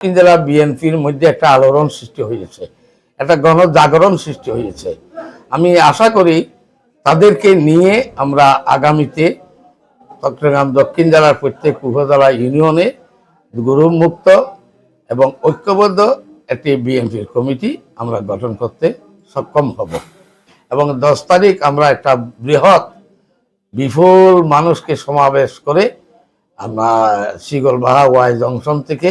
জেলা বিএনপির মধ্যে একটা আলোড়ন সৃষ্টি হয়েছে, একটা গণজাগরণ সৃষ্টি হয়েছে। আমি আশা করি তাদেরকে নিয়ে আমরা আগামীতে চট্টগ্রাম দক্ষিণ জেলার প্রত্যেক উপজেলা ইউনিয়নে গরুমুক্ত এবং ঐক্যবদ্ধ একটি বিএনপির কমিটি আমরা গঠন করতে সক্ষম হব। এবং দশ তারিখ আমরা একটা বৃহৎ, বিপুল মানুষকে সমাবেশ করে আমরা শিগলবাহা ওয়াই জংশন থেকে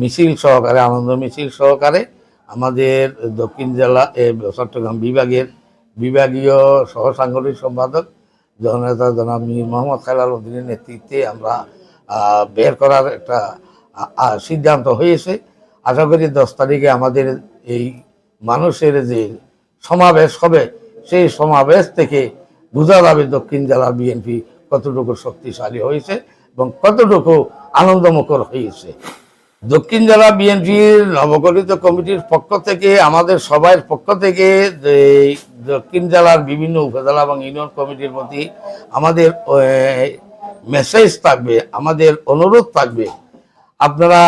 মিছিল সহকারে, আনন্দ মিছিল সহকারে আমাদের দক্ষিণ জেলা চট্টগ্রাম বিভাগের বিভাগীয় সহ সাংগঠনিক সম্পাদক জননেতা জনাব মীর মোহাম্মদ খালাল উদ্দিনের নেতৃত্বে আমরা বের করার একটা সিদ্ধান্ত হয়েছে। আশা করি দশ তারিখে আমাদের এই মানুষের যে সমাবেশ হবে, সেই সমাবেশ থেকে বোঝা যাবে দক্ষিণ জেলা বিএনপি কতটুকু শক্তিশালী হয়েছে এবং কতটুকু আনন্দমুখর হয়েছে। দক্ষিণ জেলা বিএনপির নবগঠিত কমিটির পক্ষ থেকে, আমাদের সবার পক্ষ থেকে দক্ষিণ জেলার বিভিন্ন উপজেলা এবং ইউনিয়ন কমিটির প্রতি আমাদের মেসেজ থাকবে, আমাদের অনুরোধ থাকবে। আপনারা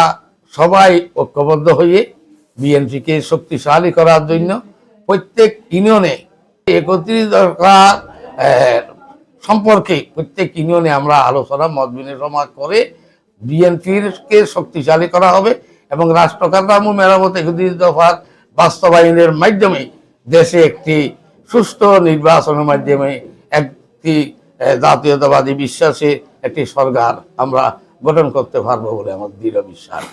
সবাই ঐক্যবদ্ধ হয়ে বিএনপিকে শক্তিশালী করার জন্য প্রত্যেক ইউনিয়নে একত্রিশ দরকার সম্পর্কে প্রত্যেক ইউনিয়নে আমরা আলোচনা, মত বিনিময় করে বিএনপির কে শক্তিশালী করা হবে এবং রাষ্ট্র কাঠামো মেরামত একত্রিশ দফার বাস্তবায়নের মাধ্যমে দেশে একটি সুষ্ঠু নির্বাচনের মাধ্যমে একটি জাতীয়তাবাদী বিশ্বাসে একটি সরকার আমরা গঠন করতে পারব বলে আমার দৃঢ় বিশ্বাস।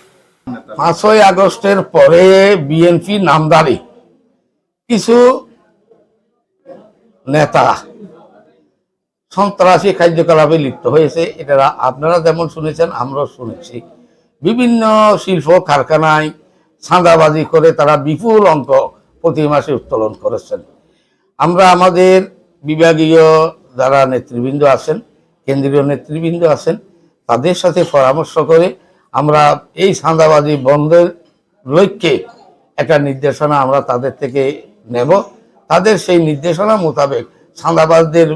পাঁচই আগস্টের পরে বিএনপি নামদারি। কিছু নেতা সন্ত্রাসী কার্যকলাপে লিপ্ত হয়েছে। এটা আপনারা যেমন শুনেছেন, আমরাও শুনেছি। বিভিন্ন শিল্প কারখানায় ছাঁদাবাজি করে তারা বিপুল অঙ্ক প্রতি মাসে উত্তোলন করেছেন। আমরা আমাদের বিভাগীয় যারা নেতৃবৃন্দ আছেন, কেন্দ্রীয় নেতৃবৃন্দ আছেন, তাদের সাথে পরামর্শ করে আমরা এই চাঁদাবাজি বন্ধের লক্ষ্যে একটা নির্দেশনা আমরা তাদের থেকে নেব। তাদের সেই নির্দেশনা মোতাবেক চাঁদাবাজদের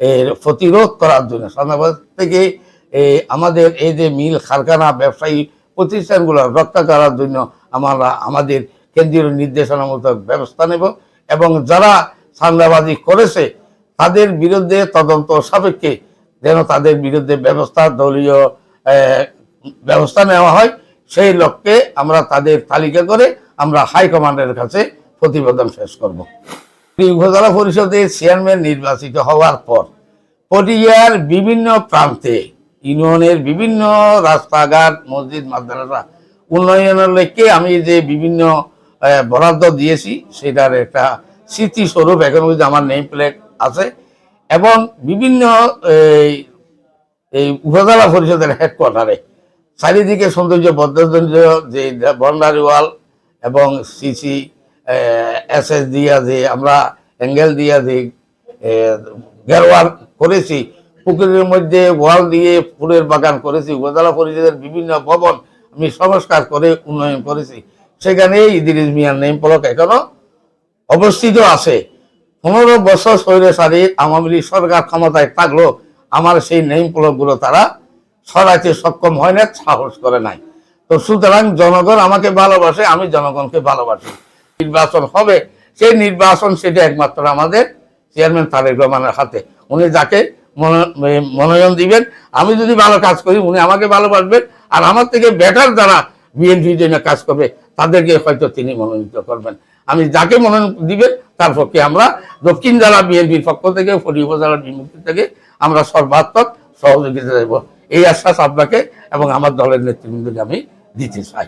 এর প্রতিরোধ করার জন্য। চাঁদাবাজ থেকে আমাদের এই যে মিল, কারখানা, ব্যবসায়ী প্রতিষ্ঠানগুলো রক্ষা করার জন্য আমরা আমাদের কেন্দ্রীয় নির্দেশনা মোতাবেক ব্যবস্থা নেব এবং যারা চাঁদাবাজি করেছে, তাদের বিরুদ্ধে তদন্ত সাপেক্ষে যেন তাদের বিরুদ্ধে ব্যবস্থা, দলীয় ব্যবস্থা নেওয়া হয়। সেই লক্ষ্যে আমরা তাদের তালিকা করে আমরা হাইকমান্ডের কাছে প্রতিবেদন শেষ করব। উপজেলা পরিষদের চেয়ারম্যান নির্বাচিত হওয়ার পর পটিয়ার বিভিন্ন প্রান্তে, ইউনিয়নের বিভিন্ন রাস্তাঘাট, মসজিদ, মাদ্রাসা উন্নয়নের লক্ষ্যে আমি যে বিভিন্ন বরাদ্দ দিয়েছি, সেটার একটা স্মৃতিস্বরূপ এখন কিন্তু আমার নেম প্লেট আছে এবং বিভিন্ন, এই উপজেলা পরিষদের হেডকোয়ার্টারে চারিদিকে সৌন্দর্য বদ্ধজন্য যে বন্ডারি ওয়াল এবং সিসি এস এস দিয়া যে আমরা অ্যাঙ্গেল দিয়া যে গেরওয়ার করেছি। পুকুরের মধ্যে ওয়াল দিয়ে ফুলের বাগান করেছি, উপজেলা পরিষদের বিভিন্ন ভবন আমি সংস্কার করে উন্নয়ন করেছি। সেখানে ইদিরিস মিয়ার নেম ফলক এখনও অবস্থিত আছে। পনেরো বছর স্বৈরাচারী আওয়ামী লীগ সরকার ক্ষমতায় থাকল, আমার সেই নেমগুলো তারা সরাইতে সক্ষম হয় না সাহস করে নাই। তো সুতরাং জনগণ আমাকে ভালোবাসে, আমি জনগণকে ভালোবাসি। নির্বাচন হবে, সেই নির্বাচন সেটা একমাত্র আমাদের চেয়ারম্যান তারেক রহমানের হাতে। উনি যাকে মনো- মনোনয়ন দিবেন, আমি যদি ভালো কাজ করি, উনি আমাকে ভালোবাসবেন, আর আমার থেকে বেটার যারা বিএনপির জন্য কাজ করবে, তাদেরকে হয়তো তিনি মনোনীত করবেন। আমি যাকে মনোনয়ন দিবেন, তার পক্ষে আমরা দক্ষিণ জেলা বিএনপির পক্ষ থেকে ফরি উপজেলার বিমুক্তি থেকে আমরা সর্বাত্মক সহযোগিতা দেব। এই আশ্বাস আপনাকে এবং আমার দলের নেতৃবৃন্দকে আমি দিতে চাই।